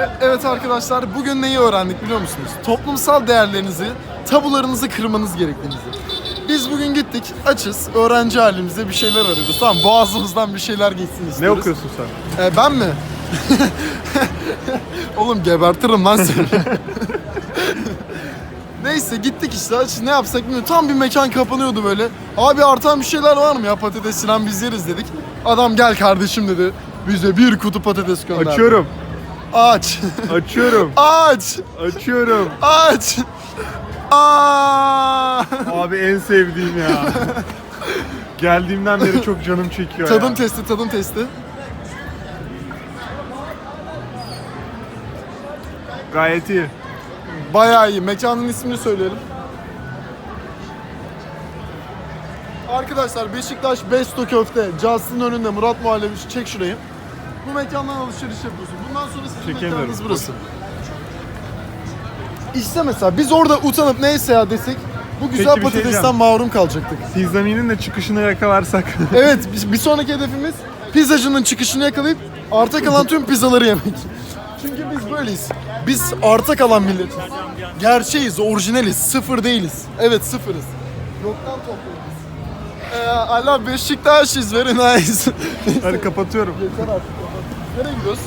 E- evet arkadaşlar bugün neyi öğrendik biliyor musunuz? Toplumsal değerlerinizi, tabularınızı kırmanız gerektiğinizi. Biz bugün gittik açız öğrenci halimizde bir şeyler arıyoruz tamam boğazımızdan bir şeyler geçsin Ne istiyoruz. okuyorsun sen? E, ben mi? Oğlum gebertirim lan seni. Neyse gittik işte aç ne yapsak bilmiyorum. Tam bir mekan kapanıyordu böyle. Abi artan bir şeyler var mı ya patates falan biz yeriz dedik. Adam gel kardeşim dedi. Bize bir kutu patates gönderdi. Açıyorum. Aç. Açıyorum. Aç. Açıyorum. Aç. Aa! Abi en sevdiğim ya. Geldiğimden beri çok canım çekiyor Tadım ya. testi, tadım testi. Gayet iyi. Bayağı iyi. Mekanın ismini söyleyelim. Arkadaşlar Beşiktaş Besto Köfte, Justin önünde Murat Muhallebi çek şurayı. Bu mekandan alışveriş yapıyorsun. Bundan sonra sizin Çekemiyorum. mekanınız burası. İşte mesela biz orada utanıp neyse ya desek bu güzel Peki bir şey patatesten diyeceğim. mahrum kalacaktık. Pizzaminin de çıkışını yakalarsak. Evet bir- bir sonraki hedefimiz pizzacının çıkışını yakalayıp arta kalan tüm pizzaları yemek. Çünkü biz böyleyiz. Biz arta kalan milletiz. Gerçeğiz, orijinaliz, sıfır değiliz. Evet sıfırız. Yoktan topluyoruz. Ee, I love Beşiktaş is very nice. Hadi kapatıyorum. Yeter artık. Nereye gidiyoruz?